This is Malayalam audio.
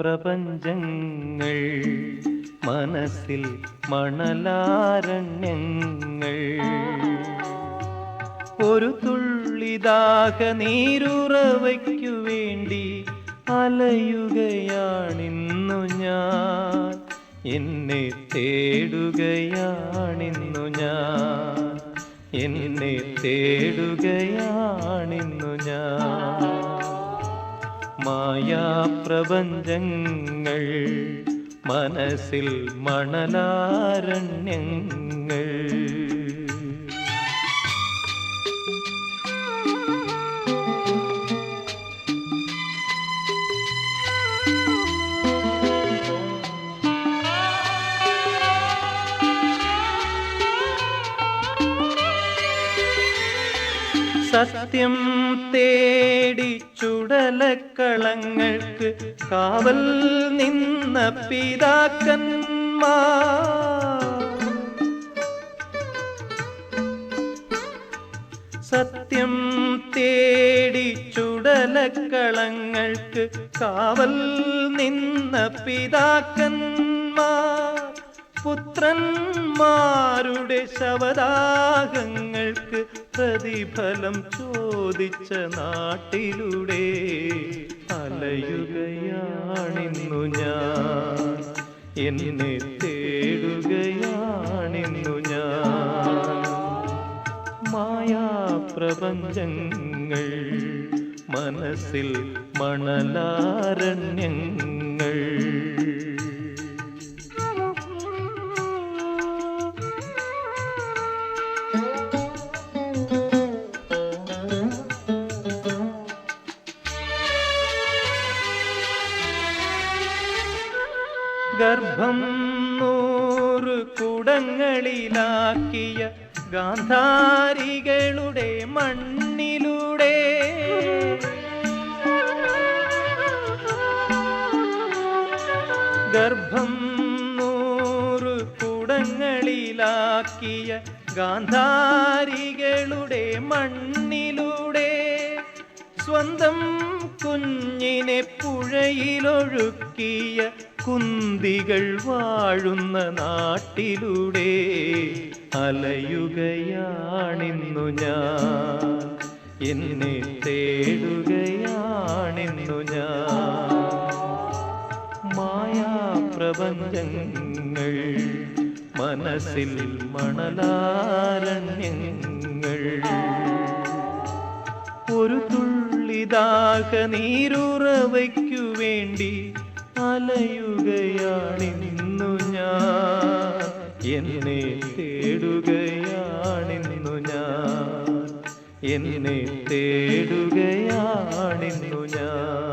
മായാപ്രപഞ്ചങ്ങൾ മനസ്സിൽ മണലാരണ്യങ്ങൾ. ഒരു തുള്ളിദാഹ നീരുറവയ്ക്കു വേണ്ടി അലയുകയാണിന്നു ഞാൻ. എന്നെ തേടുകയാണിന്നു ഞാൻ. എന്നെ തേടുകയാണിന്നു ഞാൻ. മായാപ്രപഞ്ചങ്ങൾ മനസ്സിൽ മണലാരണ്യങ്ങൾ. സത്യം തേടി ചുടലക്കളങ്ങൾക്ക് കാവൽ നിന്ന പിതാക്കന്മാർ. സത്യം തേടി ചുടലക്കളങ്ങൾക്ക് കാവൽ നിന്ന പിതാക്കന്മാർ. പുത്രന്മാരുടെ ശവദാഹങ്ങൾക്ക് പ്രതിഫലം ചോദിച്ച നാട്ടിലൂടെ അലയുകയാണിന്നു ഞാൻ. എന്നെ തേടുകയാണിന്നു ഞാൻ. മായാപ്രപഞ്ചങ്ങൾ മനസ്സിൽ മണലാരണ്യങ്ങൾ. ഗർഭം നൂറ് കുടങ്ങളിലാക്കിയ ഗാന്ധാരികളുടെ മണ്ണിലൂടെ. ഗർഭം നൂറ് കുടങ്ങളിലാക്കിയ ഗാന്ധാരികളുടെ മണ്ണിലൂടെ. സ്വന്തം കുഞ്ഞിനെ പുഴയിലൊഴുക്കിയ കുന്തികൾ വാഴുന്ന നാട്ടിലൂടെ അലയുകയാണിന്നു ഞാൻ. എന്നെ തേടുകയാണിന്നു ഞാൻ. മായാപ്രപഞ്ചങ്ങൾ മനസ്സിൽ മണലാരണ്യങ്ങൾ. ഒരു തുള്ളിതാക നീരുറവയ്ക്കു വേണ്ടി അലയുകയാണിന്നു ഞാൻ. എന്നെ തേടുകയാണിന്നു ഞാൻ. എന്നെ തേടുകയാണിന്നു ഞാൻ.